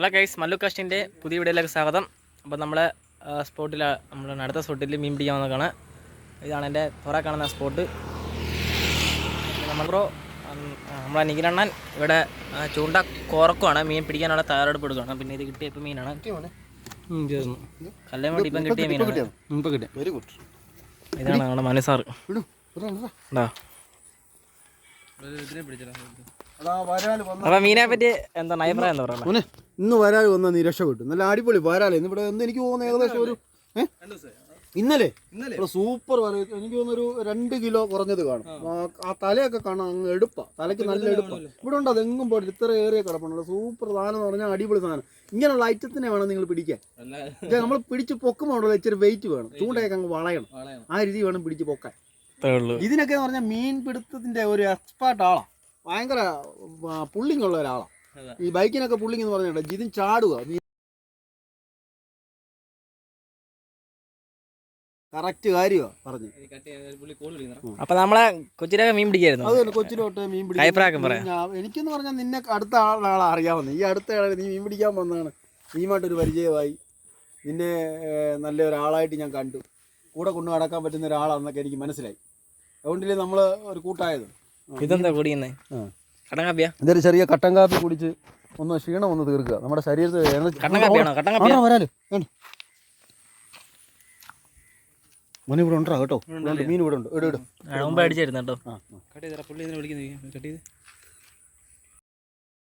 Hello guys Mallu കാസ്റ്റിന്റെ പുതിയ വീഡിയോയിലേക്ക് സ്വാഗതം. അപ്പോൾ നമ്മൾ സ്പോട്ടിൽ നമ്മൾ അടുത്ത സ്പോട്ടിൽ മീൻ പിടിക്കാൻ വന്നേക്കാണ്. ഇതാണ് എന്റെ തുറ കാണുന്ന സ്പോട്ട്. നമ്മൾ ബ്രോ നമ്മളെ നിഖിലണ്ണൻ ഇവിടെ ചൂണ്ട കോറക്കുവാണ് മീൻ പിടിക്കാനുള്ള തയ്യാറെടുപ്പ് എടുക്കുകയാണ് പിന്നെ ഇത് കിട്ടിയ ഇപ്പോൾ മീനാണ്. കല്ലേ വേണ്ടി ഇപ്പം കിട്ടിയ മീനാണ്. ഇപ്പം കിട്ടിയ? Very good. ഇതാണ് നമ്മുടെ മനുസാറ് മീനെ പറ്റി അഭിപ്രായം എന്താ ഇന്ന് വരാൽ വന്ന നീ രക്ഷപ്പെട്ടു നല്ല അടിപൊളി വരാൽ ഇന്ന് ഇവിടെ എന്ത് എനിക്ക് തോന്നുന്നു ഏകദേശം ഒരു ഇന്നലെ? ഇന്നലെ? ഇവിടെ സൂപ്പർ വര. എനിക്ക് തോന്നുന്നു ഒരു രണ്ട് കിലോ കുറഞ്ഞത് കാണും. ആ, തലയൊക്കെ കാണാൻ അങ്ങ് എടുപ്പ. തലയ്ക്ക് നല്ല എടുപ്പ. ഇവിടെ ഉണ്ട് അതെങ്ങും പോയിട്ട് ഇത്ര ഏറിയ കിടപ്പുണ്ട് സൂപ്പർ സാധനം എന്ന് പറഞ്ഞാൽ അടിപൊളി സാധനം. ഇങ്ങനെയുള്ള ഐറ്റത്തിനെ വേണം നിങ്ങൾ പിടിക്കാൻ. നമ്മൾ പിടിച്ച് പൊക്കുമ്പോൾ ഇച്ചിരി വെയിറ്റ് വേണം. ചൂണ്ടയൊക്കെ അങ്ങ് വളയണം. ആ രീതി വേണം പിടിച്ച് പൊക്കാൻ. ഇതിനൊക്കെ എന്ന് പറഞ്ഞാൽ മീൻ പിടുത്തത്തിന്റെ ഒരു എക്സ്പേർട്ട് ആളാ. ഭയങ്കര പുള്ളിങ് ഉള്ള ഒരാളാണ് ഈ ബൈക്കിനൊക്കെ പുള്ളിങ് എന്ന് പറഞ്ഞിട്ട് ജിതിൻ ചാടുക. കറക്റ്റ് കാര്യമാണ് പറഞ്ഞു. അപ്പോൾ നമ്മളെ കൊച്ചിലൊക്കെ മീൻ പിടിക്കായിരുന്നു. അത് തന്നെ കൊച്ചിലോട്ട് മീൻ അഭിപ്രായം പറയാം. ഞാൻ- എനിക്കെന്ന് പറഞ്ഞാൽ നിന്നെ അടുത്ത ആളാളെ അറിയാവുന്ന ഈ അടുത്ത ആളെ നീ മീൻ പിടിക്കാൻ വന്നതാണ്. നീയുമായിട്ടൊരു പരിചയമായി. നിന്നെ നല്ല ഒരാളായിട്ട് ഞാൻ കണ്ടു. കൂടെ കൊണ്ടു നടക്കാൻ പറ്റുന്ന ഒരാളാണെന്നൊക്കെ എനിക്ക് മനസ്സിലായി. അതുകൊണ്ടില്ലേ നമ്മൾ ഒരു കൂട്ടായത്? ഇതെന്താ കുടിക്കുന്നേ ആ. കടം കാപ്പിയാ ഇതൊരു ചെറിയ കട്ടൻ കാപ്പി കുടിച്ച് ഒന്ന് ക്ഷീണം ഒന്ന് തീർക്കുക. നമ്മുടെ ശരീരത്തിൽ കട്ടൻ കട്ടൻ വരാൽ മോനെ ഇവിടെ ഉണ്ടോ? കേട്ടോ. മീൻ ഇവിടെ ഉണ്ട്. ഇട് അടിച്ചായിരുന്നു കേട്ടോ.